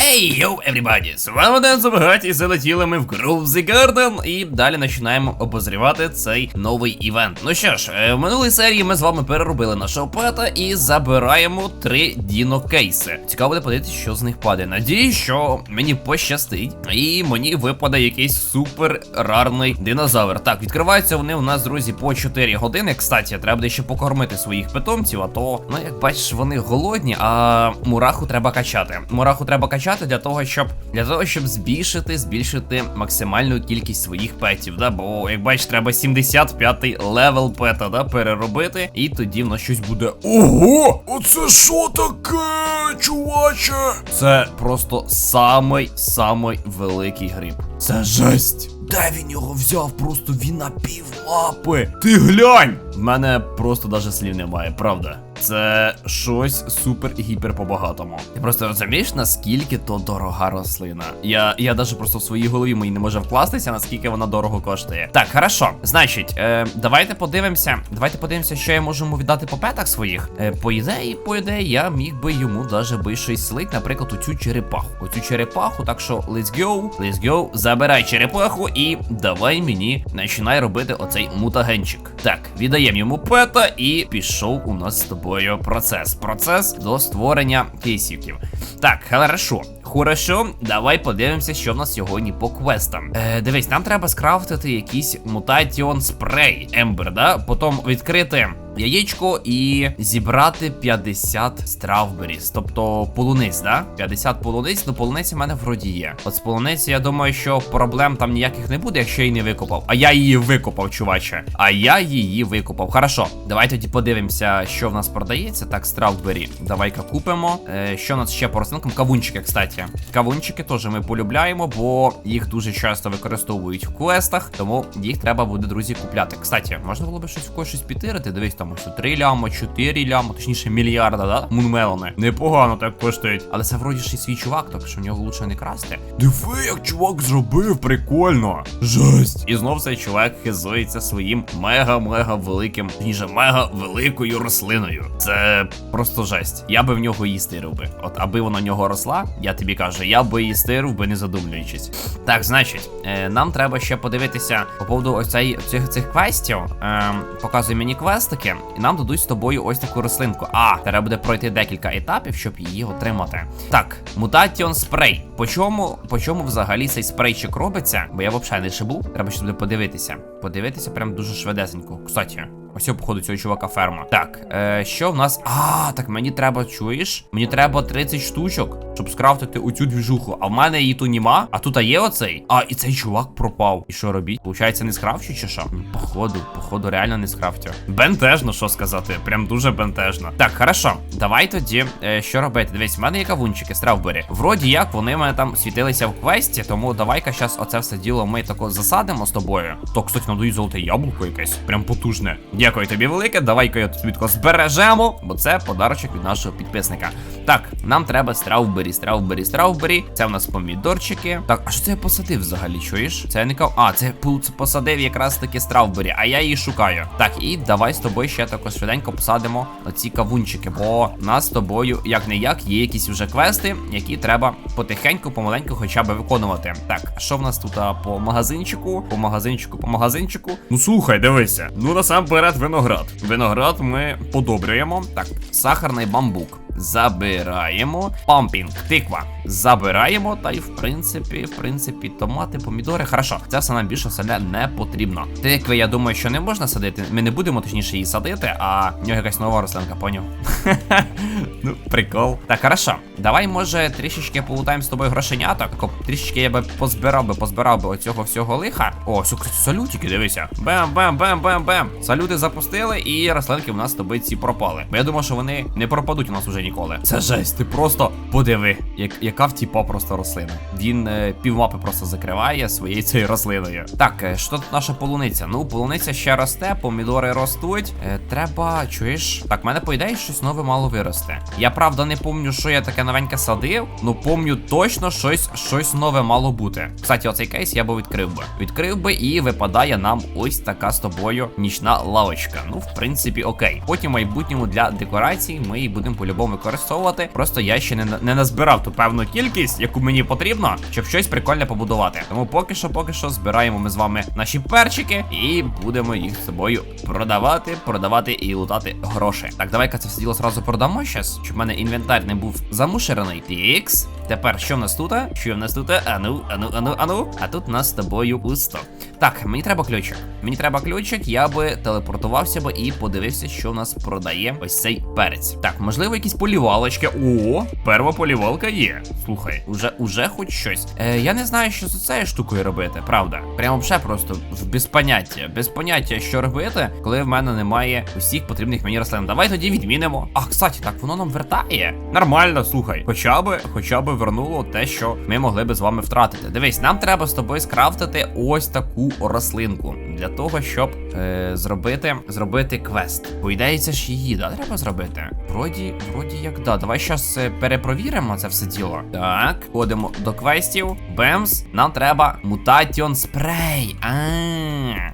Ей, йоу, everybody! З вами Ден Забагаті, залетіли ми в Grove the Garden і далі починаємо обозрівати цей новий івент. Ну що ж, е, в минулій серії ми з вами переробили нашого пета і забираємо три діно кейси. Цікаво буде подивитися, що з них падає. Надіюсь, що мені пощастить, і мені випаде якийсь супер рарний динозавр. Так, відкриваються вони у нас, друзі, по 4 години. Кстати, треба буде ще покормити своїх питомців, а то, ну як бачиш, вони голодні, а мураху треба качати. Мураху треба качати для того, щоб для того, щоб збільшити, збільшити максимальну кількість своїх петів. Да? Бо, як бачиш, треба 75-й левел пета, да, переробити, і тоді в нас щось буде. Ого! Оце що таке, чуваче? Це просто самий самий великий гриб. Це жесть. Де він його взяв? Просто він на півлапи. Ти глянь! В мене просто даже слів немає, правда. Це щось супер гіпер по-багатому. Ти просто розумієш, наскільки то дорога рослина. Я я даже просто в своїй голові моїй не можу вкластися, наскільки вона дорого коштує. Так, хорошо. Значить, е, давайте подивимося. Давайте подивимося, що я можу йому віддати по петах своїх. Е, по ідеї, по ідеї, я міг би йому даже би щось слить, наприклад, оцю черепаху. Оцю черепаху, так що let's go, let's go, забирай черепаху і давай мені починай робити оцей мутагенчик. Так, віддаємо йому пета, і пішов у нас з тобою процес. Процес до створення кейсівків. Так, хорошо. Хорошо, давай подивимося, що в нас сьогодні по квестам. Е, Дивись, нам треба скрафтити якийсь мутаціон спрей Ембер, да? Потім відкрити яєчко і зібрати 50 стравберіс, тобто полуниць, да? 50 полуниць, ну полуниці в мене вроді є. От з полуниці, я думаю, що проблем там ніяких не буде, якщо я її не викопав. А я її викопав, чуваче. А я її викопав. Хорошо, давай тоді подивимося, що в нас продається. Так, стравбері. Давай-ка купимо. Е, що у нас ще по рослинкам? Кавунчики, кстати. Кавунчики теж ми полюбляємо, бо їх дуже часто використовують в квестах, тому їх треба буде, друзі, купляти. Кстати, можна було би щось в когось щось підтирити. Дивись, там ось 3 ляма, 4 ляма, точніше мільярда, да? Мунмелони. Непогано так коштують. Але це вроді ще й свій чувак, так що в нього лучше не красти. Диви, як чувак зробив, прикольно. Жесть. І знов цей чувак хизується своїм мега-мега великим, ніже мега великою рослиною. Це просто жесть. Я би в нього її стирив би. От аби вона нього росла, я тобі кажу, я би її стирив би не задумлюючись. Так, значить, е, нам треба ще подивитися по поводу ось цих, цих квестів. Е, показує мені квестики, і нам дадуть з тобою ось таку рослинку. А, треба буде пройти декілька етапів, щоб її отримати. Так, мутаціон спрей. По чому, по чому взагалі цей спрейчик робиться? Бо я взагалі не шибу. Треба ще буде подивитися. Подивитися прям дуже швидесенько. Кстати. Ось, походу, цього чувака ферма. Так, е, що в нас? А, так мені треба, чуєш? Мені треба 30 штучок, щоб скрафтити оцю двіжуху. А в мене її тут нема. А тут є оцей. А, і цей чувак пропав. І що робіть? Получається, не скрафчу чи що? Походу, походу, реально не скрафтю. Бентежно, що сказати. Прям дуже бентежно. Так, хорошо. Давай тоді. Е, що робити? Дивись, в мене є кавунчики, стравбері. Вроді як вони в мене там світилися в квесті, тому давай-ка зараз оце все діло ми тако засадимо з тобою. То, кстати, надають золоте яблуко якесь. Прям потужне. Дякую тобі велике. Давай-ка я тут відко збережемо, бо це подарочок від нашого підписника. Так, нам треба стравбері, стравбері, стравбері. Це в нас помідорчики. Так, а що це я посадив взагалі? Чуєш? Це я не кав. А, це посадив якраз таки стравбері, а я її шукаю. Так, і давай з тобою ще також швиденько посадимо оці кавунчики, бо нас з тобою, як не як, є якісь вже квести, які треба потихеньку, помаленьку хоча б виконувати. Так, що в нас тут а, по магазинчику? По магазинчику, по магазинчику. Ну слухай, дивися. Ну насамперед виноград. Виноград ми подобрюємо. Так, сахарний бамбук. Забираємо. Пампінг, тиква. Забираємо. Та й в принципі, в принципі, томати, помідори. Хорошо, це все нам більше все не потрібно. Тикви, я думаю, що не можна садити. Ми не будемо точніше її садити, а в нього якась нова рослинка, поняв? ну, прикол. Так, хорошо. Давай, може, трішечки полутаємо з тобою грошеняток. Трішечки я би позбирав би, позбирав би оцього всього лиха. О, салютики, дивися. Бем, бем, бем, бем, бем. Салюти запустили, і рослинки в нас з тобою ці пропали. Бо я думав, що вони не пропадуть у нас уже ніколи. Це жесть, ти просто подиви, як, яка в тіпа просто рослина. Він е, півмапи просто закриває своєю цією рослиною. Так, е, що тут наша полуниця? Ну, полуниця ще росте, помідори ростуть. Е, треба, чуєш? Так, в мене по ідеї щось нове мало вирости. Я правда не пам'ятаю, що я таке новеньке садив, ну помню точно щось, щось нове мало бути. Кстати, оцей кейс я би відкрив би. Відкрив би і випадає нам ось така з тобою нічна лавочка. Ну, в принципі, окей. Потім в майбутньому для декорацій ми її будемо по-любому використовувати. Просто я ще не, не назбирав ту певну кількість, яку мені потрібно, щоб щось прикольне побудувати. Тому поки що, поки що збираємо ми з вами наші перчики і будемо їх з собою продавати, продавати і лутати гроші. Так, давай-ка це все діло зразу продамо щас, щоб в мене інвентар не був замушерений. Тікс. Тепер що в нас тут? Що в нас тут? Ану, ану, ану, ану. А тут у нас з тобою пусто. Так, мені треба ключик. Мені треба ключик, я би телепортувався би і подивився, що в нас продає ось цей перець. Так, можливо, якісь полівалочки. О, перша полівалка є. Слухай, уже, уже хоч щось. Е, я не знаю, що з цією штукою робити, правда. Прямо вже просто без поняття. Без поняття, що робити, коли в мене немає усіх потрібних мені рослин. Давай тоді відмінимо. А, кстати, так воно нам вертає. Нормально, слухай. Хоча би, хоча би вернуло те, що ми могли би з вами втратити. Дивись, нам треба з тобою скрафтити ось таку рослинку для того, щоб е, зробити, зробити квест. По ідеї, це ж її, да, треба зробити. Вроді, вроді як да. Давай щас е, перепровіримо це все діло. Так, ходимо до квестів. Бемс, нам треба мутатіон спрей. А,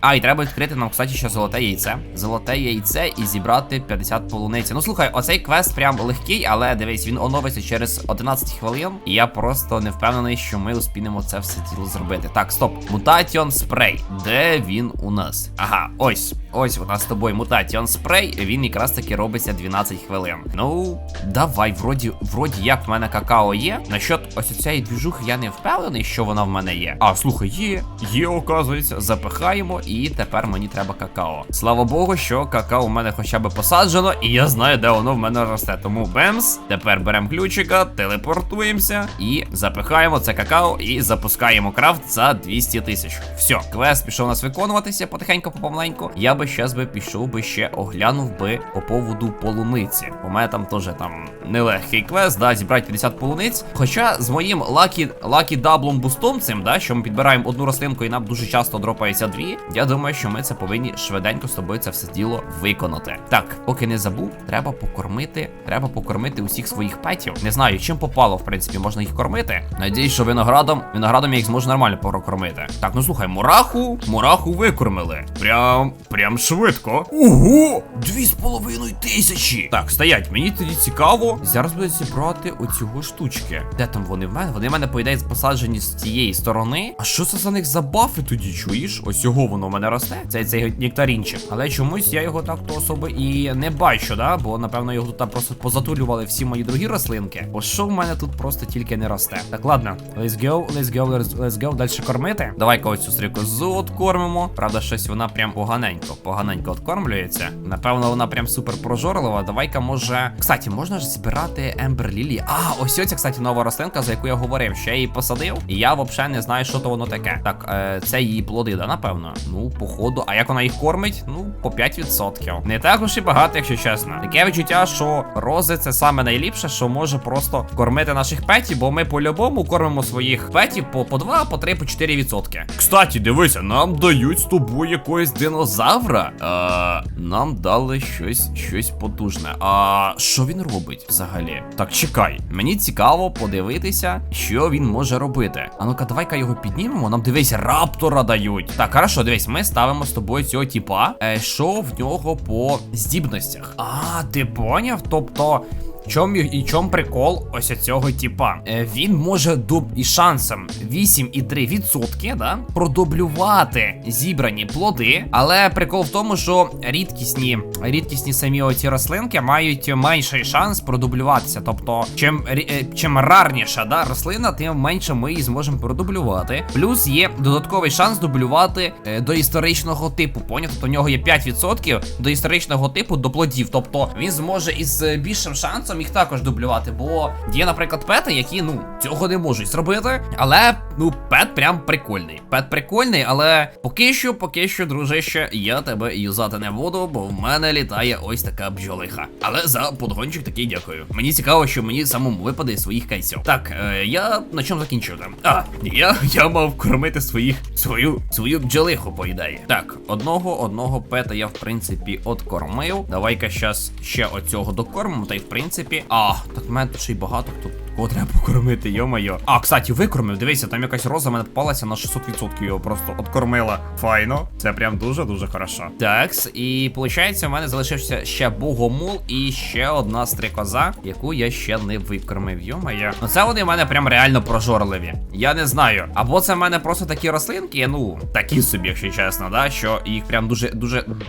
а, і треба відкрити нам, кстати, ще золоте яйце. Золоте яйце і зібрати 50 полуниці. Ну слухай, оцей квест прям легкий, але дивись, він оновиться через 11 хвилин. І я просто не впевнений, що ми успінемо це все тіло зробити. Так, стоп. Мутатіон спрей. Де він у нас? Ага, ось. Ось у нас з тобою мутатіон спрей. Він якраз таки робиться 12 хвилин. Ну, давай, вроді, вроді як в мене какао є. Насчет ось цієї двіжухи я не впевнений, що вона в мене є. А, слухай, є, є, оказується. Запихаємо, і тепер мені треба какао. Слава Богу, що какао в мене хоча б посаджено, і я знаю, де воно в мене росте. Тому бемс. Тепер беремо ключика, телепортуємося і запихаємо це какао і запускаємо крафт за 200 тисяч. Все, квест пішов у нас виконуватися потихеньку помаленьку. Я би щас би пішов би ще оглянув би по поводу полуниці. У мене там теж там нелегкий квест, да, зібрати 50 полуниць. Хоча з моїм лакі лакі даблом бустом цим, да, що ми підбираємо одну рослинку і нам дуже часто дропається дві. Я думаю, що ми це повинні швиденько з тобою це все діло виконати. Так, поки не забув, треба покормити. Треба покормити усіх своїх петів. Не знаю, чим попало, в принципі, можна їх кормити. Надіюсь, що виноградом, виноградом я їх зможу нормально прокормити. Так, ну слухай, мураху, мураху викормили. Прям, прям швидко. Ого! Дві з половиною тисячі. Так, стоять, мені тоді цікаво. Зараз буде зібрати оцього штучки. Де там вони в мене? Вони в мене, по ідеї, посаджені з цієї сторони. А що це за них за бафи тоді, чуєш? Ось його воно в мене росте. Це цей нектарінчик. Але чомусь я його так то особи і не бачу, да? Бо напевно його тут просто позатулювали всі мої другі рослинки. Бо що в мене тут просто тільки не росте. Так, ладно, let's go, let's go, let's, let's go. Далі кормити. Давай-ка ось цю стрікозу откормимо. Правда, щось вона прям поганенько, поганенько откормлюється. Напевно, вона прям супер прожорлива. Давай-ка може. Кстати, можна ж збирати Ембер Лілі. А, ось ось, кстати, нова рослинка, за яку я говорив. Ще я її посадив, і я взагалі не знаю, що то воно таке. Так, е, це її плоди, да, напевно. Ну, походу. А як вона їх кормить? Ну, по 5%. Не так уж і багато, якщо чесно. Таке відчуття, що рози це саме найліпше, що може просто кормити наших петів, бо ми по-любому кормимо своїх петів по, по 2, по 3, по 4%. Кстати, дивися, нам дають з тобою якогось динозавра. А, нам дали щось, щось потужне. А що він робить взагалі? Так, чекай. Мені цікаво подивитися, що він може робити. А ну-ка, давай-ка його піднімемо. Нам дивись, раптора дають. Так, хорошо, дивись, ми ставимо з тобою цього типа. Е, що в нього по здібностях? А, ти поняв? Тобто. Чом і чом прикол ось цього типа? Е, він може дуб із шансом 8,3% да, продублювати зібрані плоди. Але прикол в тому, що рідкісні, рідкісні самі оці рослинки мають менший шанс продублюватися. Тобто, чим, е, чим рарніша да, рослина, тим менше ми її зможемо продублювати. Плюс є додатковий шанс дублювати е, до історичного типу. Поняв? Тобто у нього є 5% до історичного типу до плодів. Тобто він зможе із більшим шансом їх також дублювати. Бо є, наприклад, пети, які ну цього не можуть зробити. Але ну пет прям прикольний. Пет прикольний, але поки що, поки що, дружище, я тебе юзати не буду, бо в мене літає ось така бджолиха. Але за подгончик такий дякую. Мені цікаво, що мені самому випаде своїх кейсів. Так, е, я на чому закінчив там? А, я, я мав кормити своїх свою свою бджолиху, по ідеї. Так, одного одного пета я в принципі откормив. Давай-ка щас ще оцього докормимо, та й в принципі. А, так в мене тут ще й багато хто О, треба покормити, йо-моє. А, кстати, викормив. Дивися, там якась роза мене попалася на 600% його просто откормила. Файно. Це прям дуже-дуже хорошо. Такс, і виходить, у мене залишився ще богомол і ще одна стрикоза, яку я ще не викормив. Йо-моє. Ну це вони в мене прям реально прожорливі. Я не знаю. Або це в мене просто такі рослинки, ну, такі собі, якщо чесно, да, що їх прям дуже,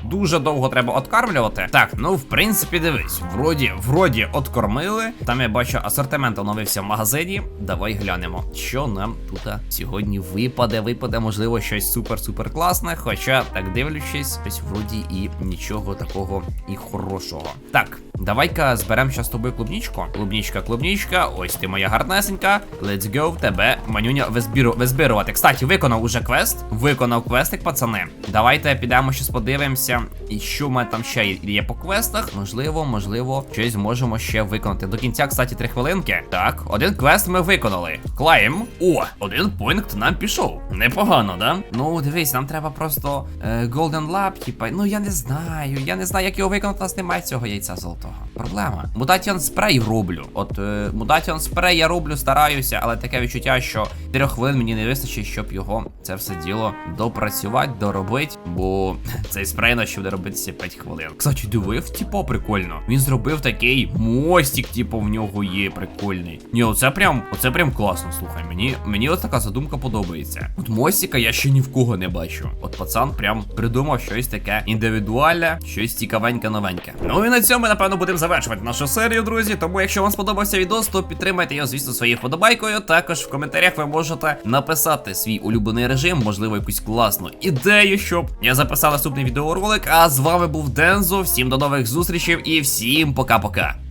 дуже, довго треба откармлювати. Так, ну в принципі, дивись, вроді, вроді откормили. Там я бачу, асортимент оновився в магазині. Давай глянемо, що нам тут сьогодні випаде. Випаде, можливо, щось супер-супер класне. Хоча, так дивлячись, ось вроді і нічого такого і хорошого. Так, давай-ка зберемо з тобою клубнічку. Клубнічка, клубнічка, ось ти моя гарнесенька. Let's go, тебе манюня визбіру, визбирувати. Кстати, виконав уже квест. Виконав квестик, пацани. Давайте підемо щось подивимося. І що в мене там ще є- по квестах. Можливо, можливо, щось зможемо ще виконати. До кінця, кстати, три хвилинки. Так, один квест ми виконали. Клайм. О, один пункт нам пішов. Непогано, да? Ну, дивись, нам треба просто е, Golden Lab, типа. Ну я не знаю. Я не знаю, як його виконати. У нас немає цього яйця золотого. Проблема. Мутаціон спрей роблю. От е, мутаціон спрей я роблю, стараюся, але таке відчуття, що 3 хвилин мені не вистачить, щоб його це все діло допрацювати, доробити, бо цей спрей на що буде робитися 5 хвилин. Кстати, дивив, типу, прикольно. Він зробив такий мостик, типу, в нього є прикольний. Ні, оце прям, оце прям класно. Слухай, мені, мені от така задумка подобається. От мостика я ще ні в кого не бачу. От пацан прям придумав щось таке індивідуальне, щось цікавеньке новеньке. Ну і на цьому, напевно, будемо завершувати нашу серію, друзі. Тому, якщо вам сподобався відос, то підтримайте його, звісно, своєю вподобайкою. Також в коментарях ви можете написати свій улюблений режим, можливо, якусь класну ідею, щоб я записав наступний відеоролик. А з вами був Дензо. Всім до нових зустрічей і всім пока-пока.